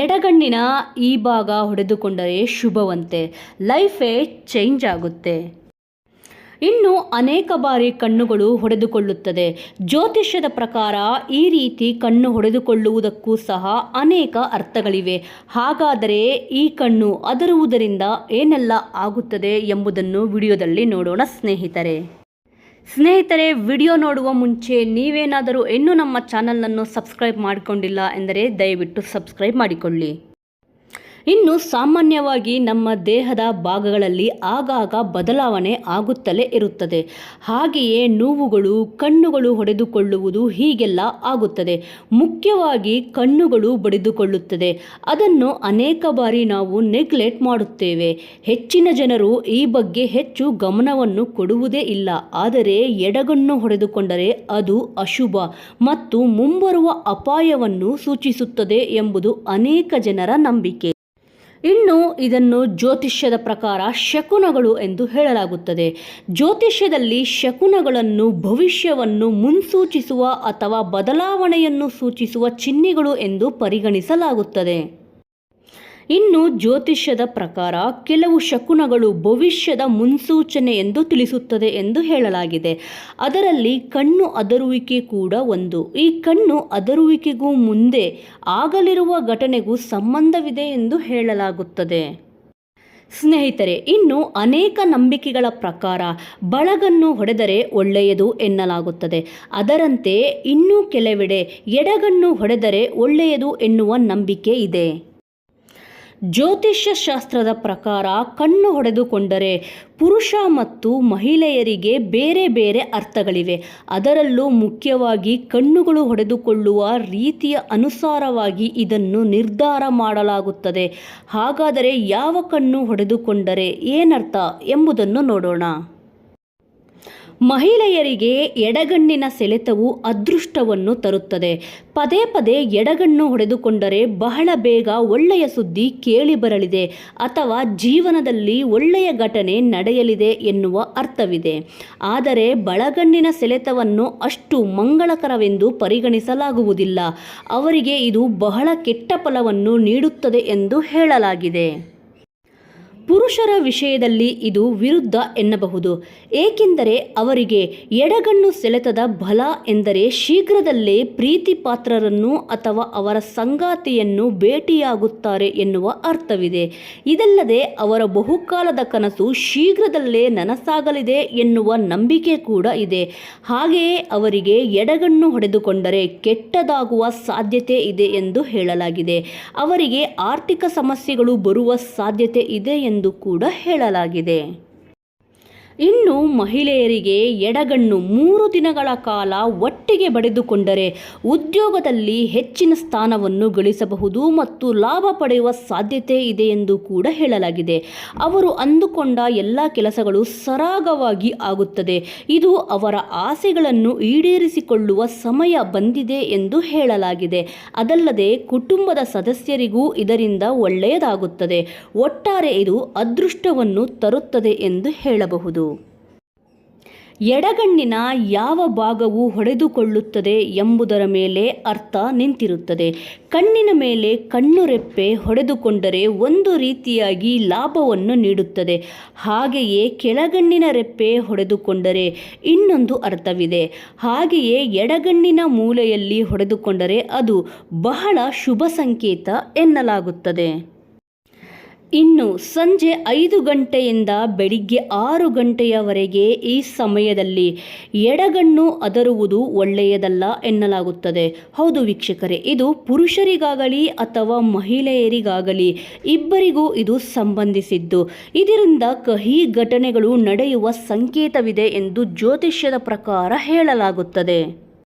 ಎಡಗಣ್ಣಿನ ಈ ಭಾಗ ಹೊಡೆದುಕೊಂಡರೆ ಶುಭವಂತೆ. ಲೈಫೇ ಚೇಂಜ್ ಆಗುತ್ತೆ. ಇನ್ನು ಅನೇಕ ಬಾರಿ ಕಣ್ಣುಗಳು ಹೊಡೆದುಕೊಳ್ಳುತ್ತದೆ. ಜ್ಯೋತಿಷ್ಯದ ಪ್ರಕಾರ ಈ ರೀತಿ ಕಣ್ಣು ಹೊಡೆದುಕೊಳ್ಳುವುದಕ್ಕೂ ಸಹ ಅನೇಕ ಅರ್ಥಗಳಿವೆ. ಹಾಗಾದರೆ ಈ ಕಣ್ಣು ಅದರುವುದರಿಂದ ಏನೆಲ್ಲ ಆಗುತ್ತದೆ ಎಂಬುದನ್ನು ವಿಡಿಯೋದಲ್ಲಿ ನೋಡೋಣ ಸ್ನೇಹಿತರೆ. ಸ್ನೇಹಿತರೆ ವಿಡಿಯೋ ನೋಡುವ ಮುಂಚೆ ನೀವೇನಾದರೂ ಇನ್ನೂ ನಮ್ಮ ಚಾನಲನ್ನು ಸಬ್ಸ್ಕ್ರೈಬ್ ಮಾಡಿಕೊಂಡಿಲ್ಲ ಎಂದರೆ ದಯವಿಟ್ಟು ಸಬ್ಸ್ಕ್ರೈಬ್ ಮಾಡಿಕೊಳ್ಳಿ. ಇನ್ನು ಸಾಮಾನ್ಯವಾಗಿ ನಮ್ಮ ದೇಹದ ಭಾಗಗಳಲ್ಲಿ ಆಗಾಗ ಬದಲಾವಣೆ ಆಗುತ್ತಲೇ ಇರುತ್ತದೆ. ಹಾಗೆಯೇ ನೋವುಗಳು, ಕಣ್ಣುಗಳು ಹೊಡೆದುಕೊಳ್ಳುವುದು ಹೀಗೆಲ್ಲ ಆಗುತ್ತದೆ. ಮುಖ್ಯವಾಗಿ ಕಣ್ಣುಗಳು ಬಡಿದುಕೊಳ್ಳುತ್ತದೆ. ಅದನ್ನು ಅನೇಕ ಬಾರಿ ನಾವು ನೆಗ್ಲೆಕ್ಟ್ ಮಾಡುತ್ತೇವೆ. ಹೆಚ್ಚಿನ ಜನರು ಈ ಬಗ್ಗೆ ಹೆಚ್ಚು ಗಮನವನ್ನು ಕೊಡುವುದೇ ಇಲ್ಲ. ಆದರೆ ಎಡಗಣ್ಣು ಹೊಡೆದುಕೊಂಡರೆ ಅದು ಅಶುಭ ಮತ್ತು ಮುಂಬರುವ ಅಪಾಯವನ್ನು ಸೂಚಿಸುತ್ತದೆ ಎಂಬುದು ಅನೇಕ ಜನರ ನಂಬಿಕೆ. ಇನ್ನು ಇದನ್ನು ಜ್ಯೋತಿಷ್ಯದ ಪ್ರಕಾರ ಶಕುನಗಳು ಎಂದು ಹೇಳಲಾಗುತ್ತದೆ. ಜ್ಯೋತಿಷ್ಯದಲ್ಲಿ ಶಕುನಗಳನ್ನು ಭವಿಷ್ಯವನ್ನು ಮುನ್ಸೂಚಿಸುವ ಅಥವಾ ಬದಲಾವಣೆಯನ್ನು ಸೂಚಿಸುವ ಚಿಹ್ನೆಗಳು ಎಂದು ಪರಿಗಣಿಸಲಾಗುತ್ತದೆ. ಇನ್ನು ಜ್ಯೋತಿಷ್ಯದ ಪ್ರಕಾರ ಕೆಲವು ಶಕುನಗಳು ಭವಿಷ್ಯದ ಮುನ್ಸೂಚನೆ ಎಂದು ತಿಳಿಸುತ್ತದೆ ಎಂದು ಹೇಳಲಾಗಿದೆ. ಅದರಲ್ಲಿ ಕಣ್ಣು ಅದರುವಿಕೆ ಕೂಡ ಒಂದು. ಈ ಕಣ್ಣು ಅದರುವಿಕೆಗೂ ಮುಂದೆ ಆಗಲಿರುವ ಘಟನೆಗೂ ಸಂಬಂಧವಿದೆ ಎಂದು ಹೇಳಲಾಗುತ್ತದೆ. ಸ್ನೇಹಿತರೆ, ಇನ್ನು ಅನೇಕ ನಂಬಿಕೆಗಳ ಪ್ರಕಾರ ಬಳಗನ್ನು ಹೊಡೆದರೆ ಒಳ್ಳೆಯದು ಎನ್ನಲಾಗುತ್ತದೆ. ಅದರಂತೆ ಇನ್ನೂ ಕೆಲವೆಡೆ ಎಡಗನ್ನು ಹೊಡೆದರೆ ಒಳ್ಳೆಯದು ಎನ್ನುವ ನಂಬಿಕೆ ಇದೆ. ಜ್ಯೋತಿಷ್ಯ ಶಾಸ್ತ್ರದ ಪ್ರಕಾರ ಕಣ್ಣು ಹೊಡೆದುಕೊಂಡರೆ ಪುರುಷ ಮತ್ತು ಮಹಿಳೆಯರಿಗೆ ಬೇರೆ ಬೇರೆ ಅರ್ಥಗಳಿವೆ. ಅದರಲ್ಲೂ ಮುಖ್ಯವಾಗಿ ಕಣ್ಣುಗಳು ಹೊಡೆದುಕೊಳ್ಳುವ ರೀತಿಯ ಅನುಸಾರವಾಗಿ ಇದನ್ನು ನಿರ್ಧಾರ ಮಾಡಲಾಗುತ್ತದೆ. ಹಾಗಾದರೆ ಯಾವ ಕಣ್ಣು ಹೊಡೆದುಕೊಂಡರೆ ಏನರ್ಥ ಎಂಬುದನ್ನು ನೋಡೋಣ. ಮಹಿಳೆಯರಿಗೆ ಎಡಗಣ್ಣಿನ ಸೆಳೆತವು ಅದೃಷ್ಟವನ್ನು ತರುತ್ತದೆ. ಪದೇ ಪದೇ ಎಡಗಣ್ಣು ಹೊಡೆದುಕೊಂಡರೆ ಬಹಳ ಬೇಗ ಒಳ್ಳೆಯ ಸುದ್ದಿ ಕೇಳಿ ಬರಲಿದೆ ಅಥವಾ ಜೀವನದಲ್ಲಿ ಒಳ್ಳೆಯ ಘಟನೆ ನಡೆಯಲಿದೆ ಎನ್ನುವ ಅರ್ಥವಿದೆ. ಆದರೆ ಬಳಗಣ್ಣಿನ ಸೆಳೆತವನ್ನು ಅಷ್ಟು ಮಂಗಳಕರವೆಂದು ಪರಿಗಣಿಸಲಾಗುವುದಿಲ್ಲ. ಅವರಿಗೆ ಇದು ಬಹಳ ಕೆಟ್ಟ ಫಲವನ್ನು ನೀಡುತ್ತದೆ ಎಂದು ಹೇಳಲಾಗಿದೆ. ಪುರುಷರ ವಿಷಯದಲ್ಲಿ ಇದು ವಿರುದ್ಧ ಎನ್ನಬಹುದು. ಏಕೆಂದರೆ ಅವರಿಗೆ ಎಡಗಣ್ಣು ಸೆಳೆತದ ಬಲ ಎಂದರೆ ಶೀಘ್ರದಲ್ಲೇ ಪ್ರೀತಿ ಪಾತ್ರರನ್ನು ಅಥವಾ ಅವರ ಸಂಗಾತಿಯನ್ನು ಭೇಟಿಯಾಗುತ್ತಾರೆ ಎನ್ನುವ ಅರ್ಥವಿದೆ. ಇದಲ್ಲದೆ ಅವರ ಬಹುಕಾಲದ ಕನಸು ಶೀಘ್ರದಲ್ಲೇ ನನಸಾಗಲಿದೆ ಎನ್ನುವ ನಂಬಿಕೆ ಕೂಡ ಇದೆ. ಹಾಗೆಯೇ ಅವರಿಗೆ ಎಡಗಣ್ಣು ಹೊಡೆದುಕೊಂಡರೆ ಕೆಟ್ಟದಾಗುವ ಸಾಧ್ಯತೆ ಇದೆ ಎಂದು ಹೇಳಲಾಗಿದೆ. ಅವರಿಗೆ ಆರ್ಥಿಕ ಸಮಸ್ಯೆಗಳು ಬರುವ ಸಾಧ್ಯತೆ ಇದೆ ಎಂದು ಕೂಡ ಹೇಳಲಾಗಿದೆ. ಇನ್ನು ಮಹಿಳೆಯರಿಗೆ ಎಡಗಣ್ಣು ಮೂರು ದಿನಗಳ ಕಾಲ ಒಟ್ಟಿಗೆ ಬಡಿದುಕೊಂಡರೆ ಉದ್ಯೋಗದಲ್ಲಿ ಹೆಚ್ಚಿನ ಸ್ಥಾನವನ್ನು ಗಳಿಸಬಹುದು ಮತ್ತು ಲಾಭ ಪಡೆಯುವ ಸಾಧ್ಯತೆ ಇದೆ ಎಂದು ಕೂಡ ಹೇಳಲಾಗಿದೆ. ಅವರು ಅಂದುಕೊಂಡ ಎಲ್ಲ ಕೆಲಸಗಳು ಸರಾಗವಾಗಿ ಆಗುತ್ತದೆ. ಇದು ಅವರ ಆಸೆಗಳನ್ನು ಈಡೇರಿಸಿಕೊಳ್ಳುವ ಸಮಯ ಬಂದಿದೆ ಎಂದು ಹೇಳಲಾಗಿದೆ. ಅದಲ್ಲದೆ ಕುಟುಂಬದ ಸದಸ್ಯರಿಗೂ ಇದರಿಂದ ಒಳ್ಳೆಯದಾಗುತ್ತದೆ. ಒಟ್ಟಾರೆ ಇದು ಅದೃಷ್ಟವನ್ನು ತರುತ್ತದೆ ಎಂದು ಹೇಳಬಹುದು. ಎಡಗಣ್ಣಿನ ಯಾವ ಭಾಗವು ಹೊಡೆದುಕೊಳ್ಳುತ್ತದೆ ಎಂಬುದರ ಮೇಲೆ ಅರ್ಥ ನಿಂತಿರುತ್ತದೆ. ಕಣ್ಣಿನ ಮೇಲೆ ಕಣ್ಣು ರೆಪ್ಪೆ ಹೊಡೆದುಕೊಂಡರೆ ಒಂದು ರೀತಿಯಾಗಿ ಲಾಭವನ್ನು ನೀಡುತ್ತದೆ. ಹಾಗೆಯೇ ಕೆಳಗಣ್ಣಿನ ರೆಪ್ಪೆ ಹೊಡೆದುಕೊಂಡರೆ ಇನ್ನೊಂದು ಅರ್ಥವಿದೆ. ಹಾಗೆಯೇ ಎಡಗಣ್ಣಿನ ಮೂಲೆಯಲ್ಲಿ ಹೊಡೆದುಕೊಂಡರೆ ಅದು ಬಹಳ ಶುಭ ಸಂಕೇತ ಎನ್ನಲಾಗುತ್ತದೆ. ಇನ್ನು ಸಂಜೆ ಐದು ಗಂಟೆಯಿಂದ ಬೆಳಿಗ್ಗೆ ಆರು ಗಂಟೆಯವರೆಗೆ ಈ ಸಮಯದಲ್ಲಿ ಎಡಗಣ್ಣು ಅದರುವುದು ಒಳ್ಳೆಯದಲ್ಲ ಎನ್ನಲಾಗುತ್ತದೆ. ಹೌದು ವೀಕ್ಷಕರೇ, ಇದು ಪುರುಷರಿಗಾಗಲಿ ಅಥವಾ ಮಹಿಳೆಯರಿಗಾಗಲಿ ಇಬ್ಬರಿಗೂ ಇದು ಸಂಬಂಧಿಸಿದ್ದು. ಇದರಿಂದ ಕಹಿ ಘಟನೆಗಳು ನಡೆಯುವ ಸಂಕೇತವಿದೆ ಎಂದು ಜ್ಯೋತಿಷ್ಯದ ಪ್ರಕಾರ ಹೇಳಲಾಗುತ್ತದೆ.